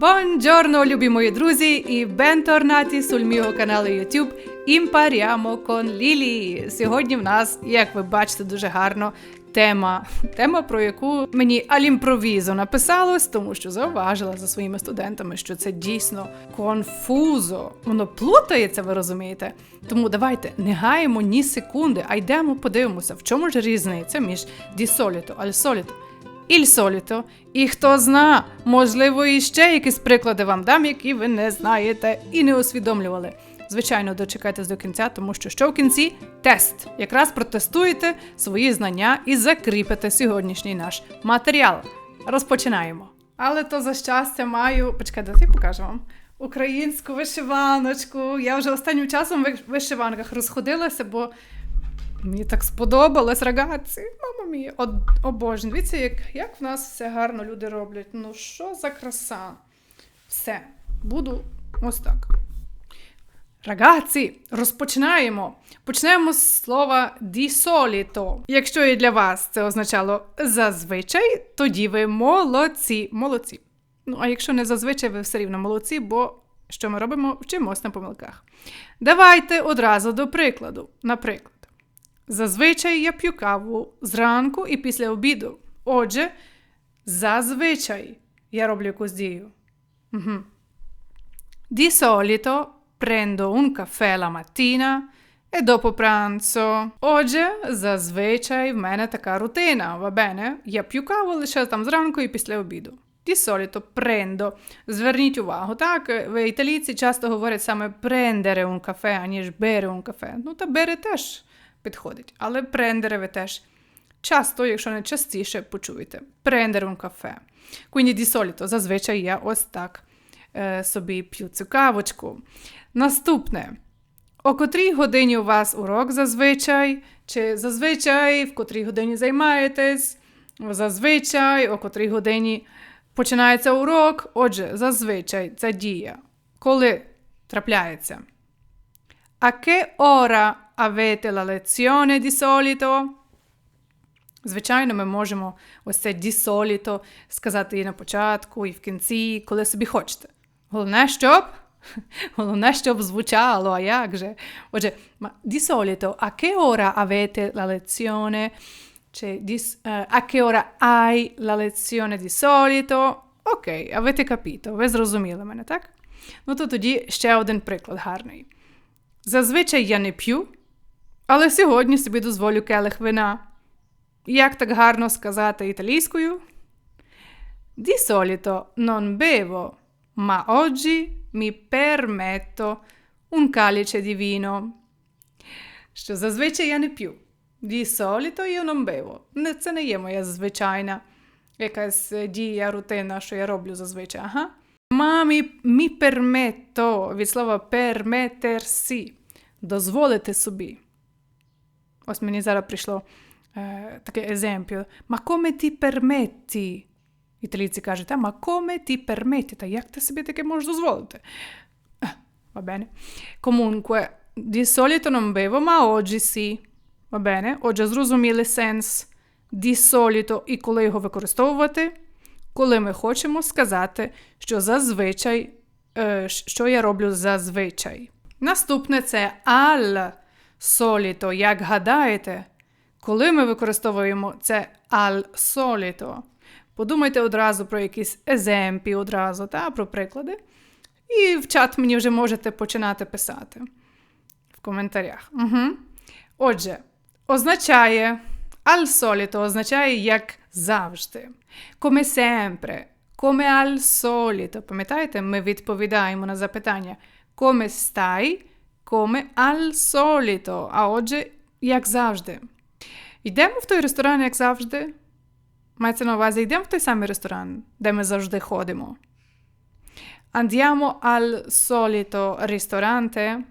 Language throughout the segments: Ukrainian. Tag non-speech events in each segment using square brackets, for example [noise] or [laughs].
Buongiorno, любі мої друзі, і бенторнаті mio каналу YouTube Impariamo con Lili. Сьогодні в нас, як ви бачите, дуже гарно тема. Тема, про яку мені алімпровізо написалось, тому що зауважила за своїми студентами, що це дійсно конфузо. Воно плутається, ви розумієте? Тому давайте не гаємо ні секунди, а йдемо подивимося, в чому ж різниця між дісоліто, альсоліто. Іль соліто. І хто зна, можливо, і ще якісь приклади вам дам, які ви не знаєте і не усвідомлювали. Звичайно, дочекайтесь до кінця, тому що що в кінці тест. Якраз протестуєте свої знання і закріпите сьогоднішній наш матеріал. Розпочинаємо. Але то за щастя маю. Почекайте, я покажу вам. Українську вишиваночку. Я вже останнім часом в вишиванках розходилася, бо Мені так сподобалось, рагazzi. Мама мія, обожнюю. Дивіться, як, як в нас все гарно люди роблять. Ну, що за краса? Все, буду ось так. Ragazzi, розпочинаємо. Почнемо з слова solito. Якщо і для вас це означало зазвичай, тоді ви молодці. Молодці. Ну, а якщо не зазвичай, ви все рівно молодці, бо що ми робимо? Вчимось на помилках. Давайте одразу до прикладу. Наприклад. Зазвичай я п'ю каву зранку і після обіду. Отже, зазвичай я роблю якусь дію. Угу. Di solito prendo un caffè la mattina e dopo pranzo. Отже, зазвичай в мене така рутина. Va bene? Я п'ю каву лише там зранку і після обіду. Di solito prendo. Зверніть увагу, так? Ви італійці часто говорять саме prendere un caffè, аніж bere un caffè. Ну, та bere теж підходить. Але прендери ви теж часто, якщо не частіше, почуєте. Prendere un caffè. Solito, зазвичай я ось так е, собі п'ю цю кавочку. Наступне. О котрій годині у вас урок зазвичай? Чи зазвичай, в котрій годині займаєтесь? Зазвичай, о котрій годині починається урок. Отже, зазвичай це дія. Коли трапляється? A che ora avete la lezione di solito? Звичайно, ми можемо ось це di solito сказати і на початку, і в кінці, коли собі хочете. Головне, щоб Головне, щоб звучало, а як же? Отже, di solito a che ora avete la lezione? Чи uh, a che ora hai la lezione di solito? Окей, avete capito, ви зрозуміли мене, так? Ну то тоді ще один приклад гарний. Зазвичай я не п'ю, але сьогодні собі дозволю келих вина. Як так гарно сказати італійською? Di solito non bevo, ma oggi mi permetto un calice di vino. Що зазвичай я не п'ю. Di solito io non bevo. Це не є моя звичайна якась дія, рутина, що я роблю зазвичай. Ага. Ma mi, mi permetto від слова permettersi. Дозволити собі. Ось мені зараз прийшло е, таке есемпіо. Ma come ti permetti? Італійці кажуть, а, ma come ti permetti? Та як ти собі таке можеш дозволити? Va bene. Comunque, di solito non bevo, ma oggi sì. Va bene? Отже, зрозуміли сенс di solito і коли його використовувати, коли ми хочемо сказати, що зазвичай, е, що я роблю зазвичай. Наступне це al solito. Як гадаєте, коли ми використовуємо це al solito, подумайте одразу про якісьеземпі, одразу, та, про приклади. І в чат мені вже можете починати писати в коментарях. Угу. Отже, означає al solito означає як завжди. Come sempre. Come al solito. Пам'ятаєте, ми відповідаємо на запитання. Come stai? Come al solito. А отже, як завжди. Йдемо в той ресторан, як завжди. Мається на увазі, йдемо в той самий ресторан, де ми завжди ходимо. Andiamo al solito ristorante.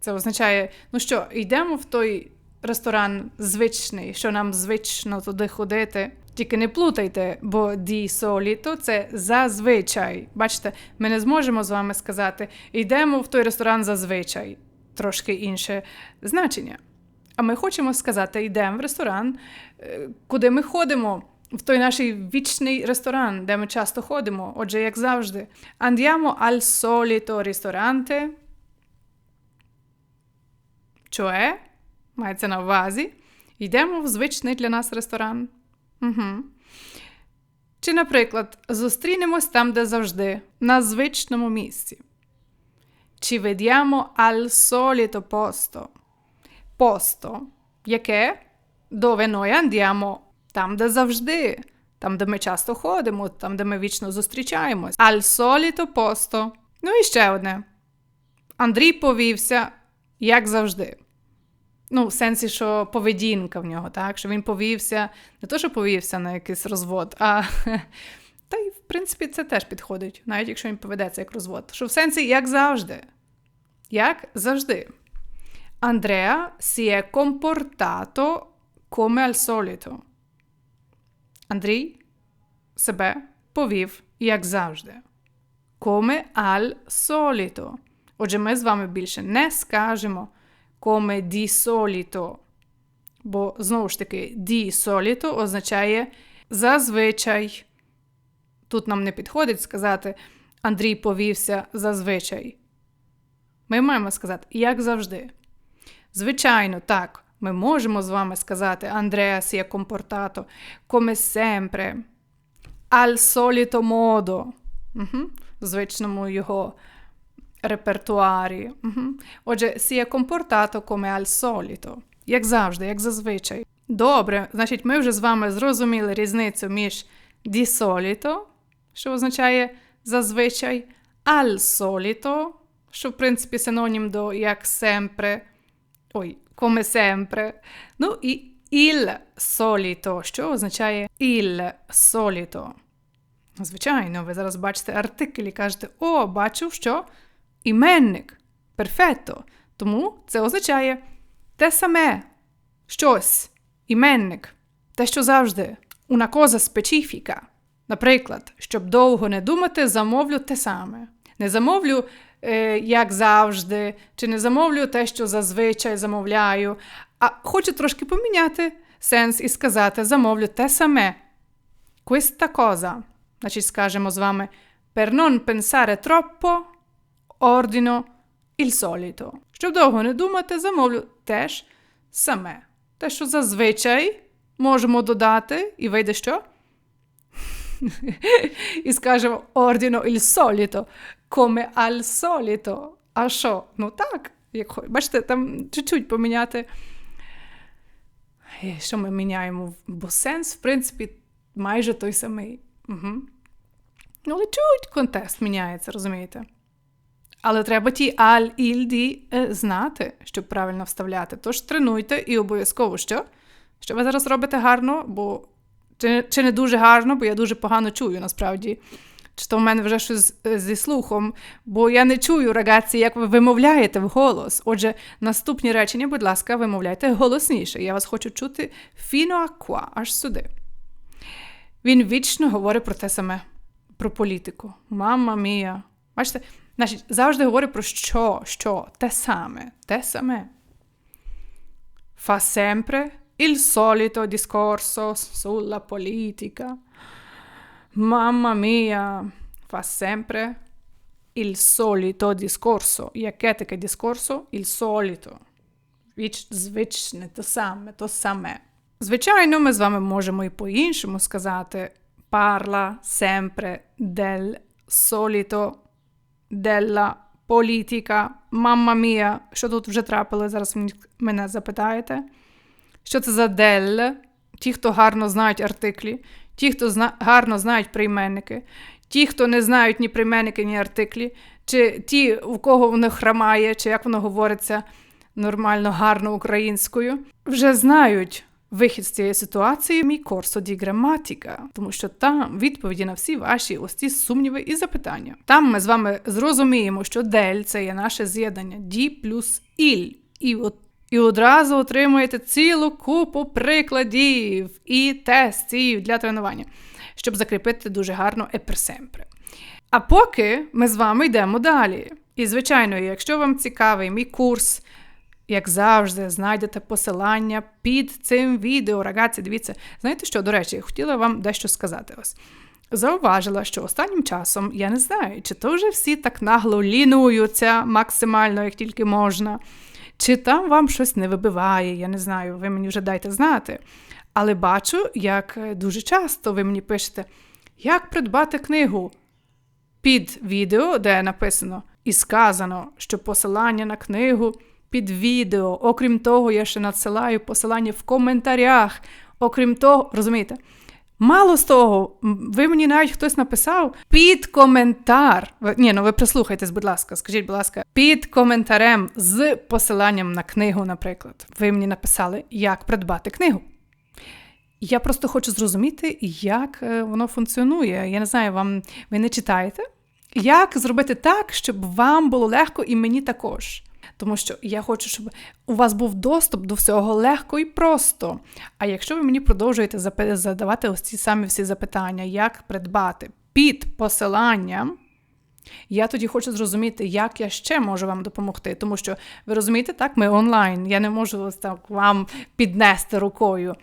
Це означає, ну що, йдемо в той ресторан звичний, що нам звично туди ходити. Тільки не плутайте, бо di solito – це зазвичай. Бачите, ми не зможемо з вами сказати, йдемо в той ресторан зазвичай. Трошки інше значення. А ми хочемо сказати, йдемо в ресторан, куди ми ходимо в той наш вічний ресторан, де ми часто ходимо. Отже, як завжди, andiamo al solito ristorante. Cioè, мається на увазі, йдемо в звичний для нас ресторан. Угу. Чи, наприклад, зустрінемось там, де завжди, на звичному місці. Ci vediamo al solito posto. Posto, яке dove noi andiamo там, де завжди, там, де ми часто ходимо, там, де ми вічно зустрічаємось. Al solito posto. Ну і ще одне. Андрій повівся, як завжди. Ну, в сенсі, що поведінка в нього, так? Що він повівся, не то, що повівся на якийсь розвод, а [laughs] та й, в принципі, це теж підходить, навіть якщо він поведеться як розвод. Що в сенсі, як завжди. Як завжди. Andrea si è comportato come al solito. Андрій себе повів, як завжди. Come al solito. Отже, ми з вами більше не скажемо come di solito. Бо, знову ж таки, di solito означає зазвичай. Тут нам не підходить сказати Андрій повівся зазвичай. Ми маємо сказати, як завжди. Звичайно, так, ми можемо з вами сказати Андреа si è comportato come sempre, al solito modo, угу. в звичному його репертуарі. Угу. Отже, si è comportato come al solito, як завжди, як зазвичай. Добре, значить, ми вже з вами зрозуміли різницю між di solito, що означає зазвичай, al solito, що, в принципі, синонім до як sempre. Ой, come sempre. Ну і il solito, що означає il solito. Звичайно, ви зараз бачите артикль і кажете, о, бачу, що іменник. Перфетто. Тому це означає те саме, щось, іменник, те, що завжди, una cosa specifica. Наприклад, щоб довго не думати, замовлю те саме. Не замовлю Е, як завжди, чи не замовлю те, що зазвичай замовляю, а хочу трошки поміняти сенс і сказати: замовлю те саме. Questa cosa. Значить, скажемо з вами per non pensare troppo, ordino il solito. Щоб довго не думати, замовлю теж саме. Те, що зазвичай можемо додати, і вийде що? [laughs] І скажемо ordino il solito come al solito. А що? Ну так, як бачите, там чуть-чуть поміняти. Що ми міняємо? Бо сенс, в принципі, майже той самий. Угу. Але чуть контекст міняється, розумієте? Але треба ті аль ільді знати, щоб правильно вставляти. Тож тренуйте і обов'язково що? Що ви зараз робите гарно, бо чи, чи не дуже гарно, бо я дуже погано чую насправді чи то в мене вже щось е, зі слухом, бо я не чую, рагаці, як ви вимовляєте вголос. Отже, наступні речення, будь ласка, вимовляйте голосніше. Я вас хочу чути фіно аква, аж сюди. Він вічно говорить про те саме, про політику. Мама мія. Бачите, значить, завжди говорить про що, що, те саме, те саме. Fa sempre il solito discorso sulla politica. Mamma mia, fa sempre il solito discorso. Яке таке discorso? Il solito. Віч, звичне, то саме, то саме. Звичайно, ми з вами можемо і по-іншому сказати parla sempre del solito, della politica. Mamma mia, що тут вже трапили, зараз мене запитаєте. Що це за del? Ті, хто гарно знають артиклі, ті, хто зна гарно знають прийменники, ті, хто не знають ні прийменники, ні артиклі, чи ті, у кого воно храмає, чи як воно говориться нормально, гарно українською, вже знають. Вихід з цієї ситуації мій корсо ді граматика, тому що там відповіді на всі ваші ось ці сумніви і запитання. Там ми з вами зрозуміємо, що дель це є наше з'єднання ді плюс іль. І от і одразу отримуєте цілу купу прикладів і тестів для тренування, щоб закріпити дуже гарно еперсемпре. А поки ми з вами йдемо далі. І, звичайно, якщо вам цікавий мій курс як завжди, знайдете посилання під цим відео. Рагаці, дивіться, знаєте що, до речі, я хотіла вам дещо сказати. Ось. Зауважила, що останнім часом я не знаю, чи то вже всі так нагло лінуються максимально, як тільки можна, чи там вам щось не вибиває, я не знаю, ви мені вже дайте знати. Але бачу, як дуже часто ви мені пишете, як придбати книгу під відео, де написано і сказано, що посилання на книгу під відео. Окрім того, я ще надсилаю посилання в коментарях. Окрім того, розумієте? Мало з того, ви мені навіть хтось написав під коментар. Ні, ну ви прислухайтесь, будь ласка, скажіть, будь ласка, під коментарем з посиланням на книгу, наприклад, ви мені написали, як придбати книгу. Я просто хочу зрозуміти, як е, воно функціонує. Я не знаю, вам ви не читаєте? Як зробити так, щоб вам було легко і мені також? Тому що я хочу, щоб у вас був доступ до всього легко і просто. А якщо ви мені продовжуєте задавати ось ці самі всі запитання, як придбати під посиланням, я тоді хочу зрозуміти, як я ще можу вам допомогти. Тому що, ви розумієте, так, ми онлайн, я не можу так вам піднести рукою.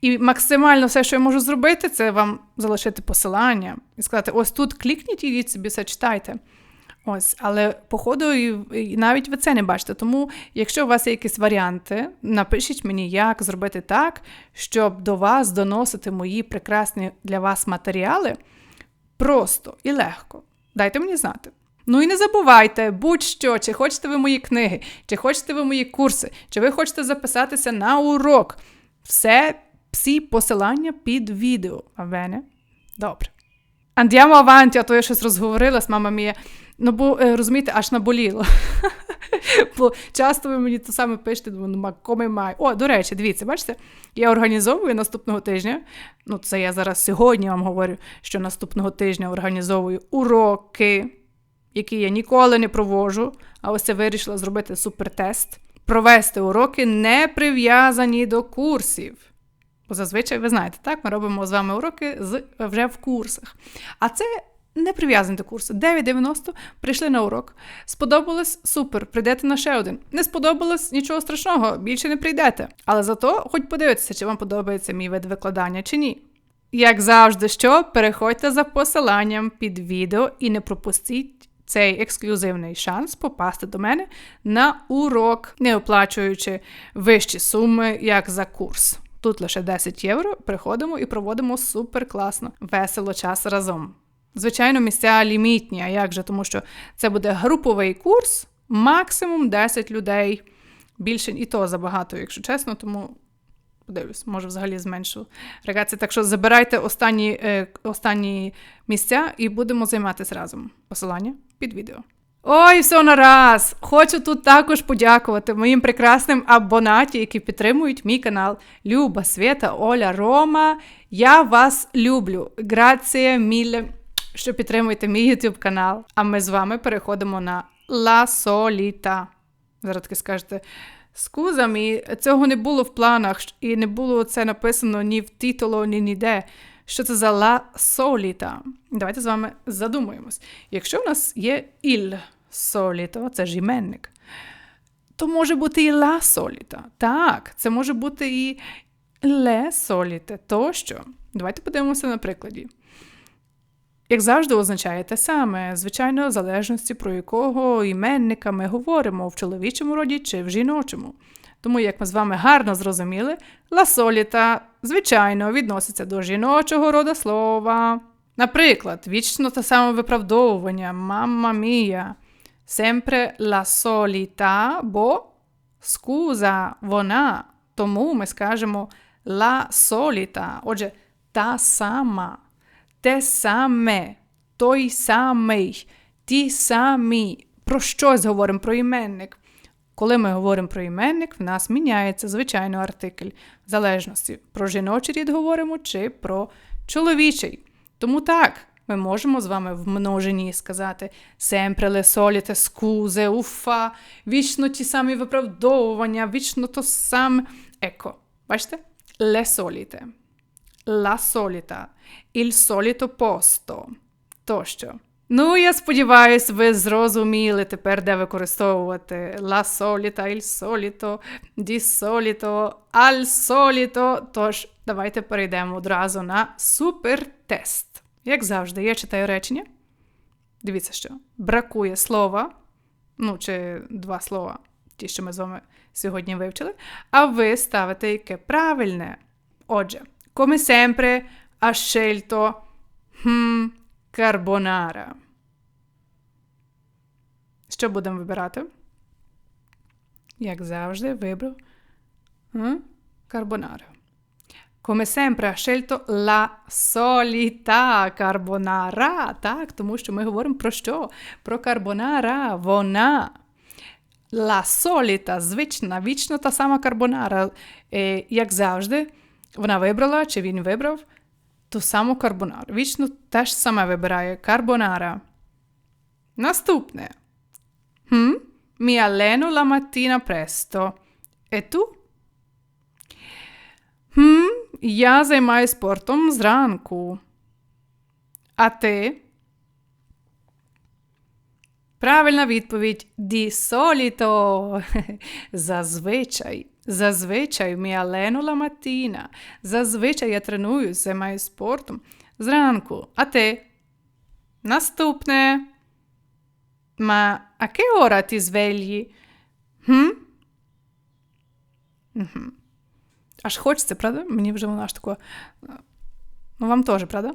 І максимально все, що я можу зробити, це вам залишити посилання і сказати: ось тут клікніть, ідіть собі все читайте. Ось, але походу, і навіть ви це не бачите. Тому, якщо у вас є якісь варіанти, напишіть мені, як зробити так, щоб до вас доносити мої прекрасні для вас матеріали просто і легко. Дайте мені знати. Ну і не забувайте, будь-що, чи хочете ви мої книги, чи хочете ви мої курси, чи ви хочете записатися на урок. Все, всі посилання під відео. А вене? Добре. Andiamo avanti, а то я щось розговорилась, мама мія. Ну, бо е, розумієте, аж наболіло. [laughs] Бо часто ви мені те саме пишете, думаю, ну коми май. О, до речі, дивіться, бачите, я організовую наступного тижня. Ну, це я зараз сьогодні вам говорю, що наступного тижня організовую уроки, які я ніколи не провожу. А ось я вирішила зробити супертест, провести уроки, не прив'язані до курсів. Бо зазвичай ви знаєте, так, ми робимо з вами уроки з, вже в курсах. А це не прив'язані до курсу. 9,90 прийшли на урок. Сподобалось супер, прийдете на ще один. Не сподобалось нічого страшного, більше не прийдете. Але зато хоч подивитися, чи вам подобається мій вид викладання чи ні. Як завжди, що переходьте за посиланням під відео і не пропустіть цей ексклюзивний шанс попасти до мене на урок, не оплачуючи вищі суми, як за курс. Тут лише 10 євро. Приходимо і проводимо супер класно, весело час разом. Звичайно, місця лімітні, а як же, тому що це буде груповий курс, максимум 10 людей. Більше і то забагато, якщо чесно, тому подивлюсь, може взагалі зменшу регацію. Так що забирайте останні, е, останні місця і будемо займатися разом. Посилання під відео. Ой, все на раз! Хочу тут також подякувати моїм прекрасним абонаті, які підтримують мій канал. Люба, Свята, Оля, Рома. Я вас люблю. Грація, міле що підтримуєте мій YouTube канал. А ми з вами переходимо на La Solita. Зараз таки скажете. Скузамі, цього не було в планах, і не було це написано ні в титулу, ні ніде. Що це за La Solita? Давайте з вами задумаємось. Якщо в нас є il solito, це ж іменник, то може бути і La Solita. Так, це може бути і Le Solite тощо. Давайте подивимося на прикладі як завжди, означає те саме, звичайно, в залежності про якого іменника ми говоримо в чоловічому роді чи в жіночому. Тому, як ми з вами гарно зрозуміли, ласоліта, звичайно, відноситься до жіночого рода слова. Наприклад, вічно те саме виправдовування мамма мія, sempre la solita, бо скуза, вона. Тому ми скажемо la solita, отже, та сама те саме, той самий, ті самі. Про щось говоримо про іменник. Коли ми говоримо про іменник, в нас міняється, звичайно, артикль в залежності, про жіночий рід говоримо чи про чоловічий. Тому так, ми можемо з вами в множині сказати sempre le solite scuse, уфа, вічно ті самі виправдовування, вічно то саме. Еко, бачите? Le solite la solita, il solito posto тощо. Ну, я сподіваюся, ви зрозуміли тепер, де використовувати la solita, il solito, di solito, al solito. Тож, давайте перейдемо одразу на супертест. Як завжди, я читаю речення. Дивіться, що бракує слова, ну, чи два слова, ті, що ми з вами сьогодні вивчили, а ви ставите яке правильне. Отже, come sempre, ha scelto hmm, carbonara. Що будемо вибирати? Як завжди, вибрав hm, carbonara. Come sempre ha scelto la solita carbonara. Так, тому що ми говоримо про що? Про карбонара. Вона. La solita, звична, вічно та сама карбонара. Е, як завжди, вона вибрала, чи він вибрав ту саму карбонару. Вічно теж саме вибирає карбонара. Наступне. Hm? Mi alleno la mattina presto. E tu? Hm? Я займаюся спортом зранку. А ти? Правильна відповідь Di solito. [laughs] Зазвичай. Зазвичай alleno la mattina. Зазвичай я тренуюсь, займаюся спортом зранку. А ти? Наступне. Ma a che ora ti svegli? Hm? Угу. Аж хочеться, правда? Мені вже вона аж тако. Ну, вам теж, правда?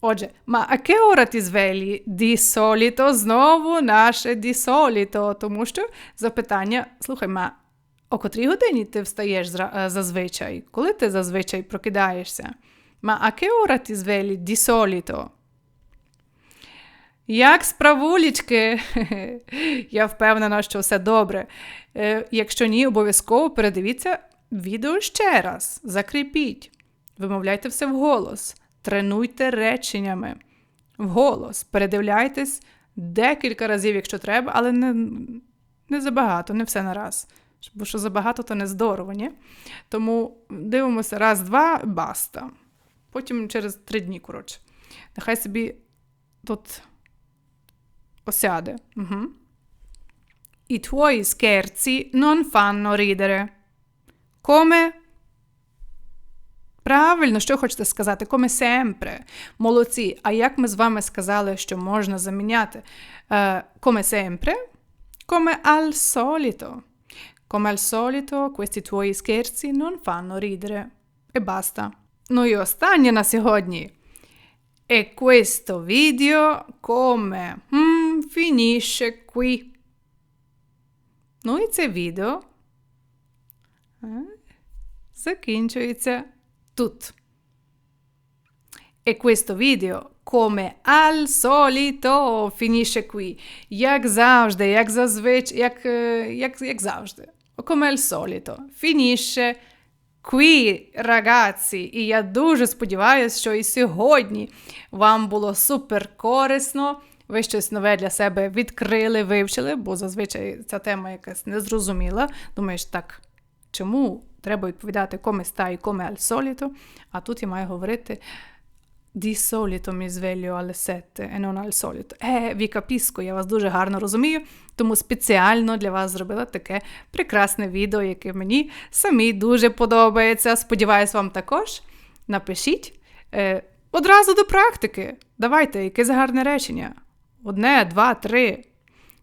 Отже, che ora ti svegli? Di solito знову наше solito, тому що запитання, слухай, ма, о котрій годині ти встаєш зазвичай? Коли ти зазвичай прокидаєшся? Che ora ti svegli di solito? Як справулічки? [laughs] Я впевнена, що все добре. Е, якщо ні, обов'язково передивіться відео ще раз. Закріпіть. Вимовляйте все вголос. Тренуйте реченнями. Вголос. Передивляйтесь декілька разів, якщо треба, але не не забагато, не все на раз. Бо що забагато, то не здорово, ні? Тому дивимося раз, два, баста. Потім через три дні, коротше. Нехай собі тут осяде. Угу. I tuoi scherzi non fanno ridere. Come? Правильно, що хочете сказати? Come sempre. Молодці. А як ми з вами сказали, що можна заміняти? Uh, come sempre? Come al solito. Come al solito, questi tuoi scherzi non fanno ridere. E basta. Ну і останнє на сьогодні. E questo video come hmm, finisce qui. Ну і це відео закінчується тут. E questo video, come al solito, finisce qui. Як завжди, як зазвичай, як, як, як завжди. Come al solito, finisce qui, ragazzi. І я дуже сподіваюся, що і сьогодні вам було супер корисно. Ви щось нове для себе відкрили, вивчили, бо зазвичай ця тема якась незрозуміла. Думаєш, так, чому треба відповідати come stai, come al solito, а тут я маю говорити di solito mi sveglio alle sette e non al solito. Е, ви capisco, я вас дуже гарно розумію, тому спеціально для вас зробила таке прекрасне відео, яке мені самі дуже подобається. Сподіваюсь, вам також. Напишіть е, одразу до практики. Давайте, якесь гарне речення. Одне, два, три.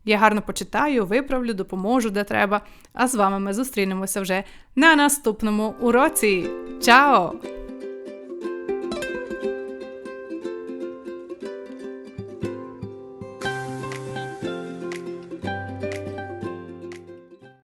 Я гарно почитаю, виправлю, допоможу, де треба. А з вами ми зустрінемося вже на наступному уроці. Чао!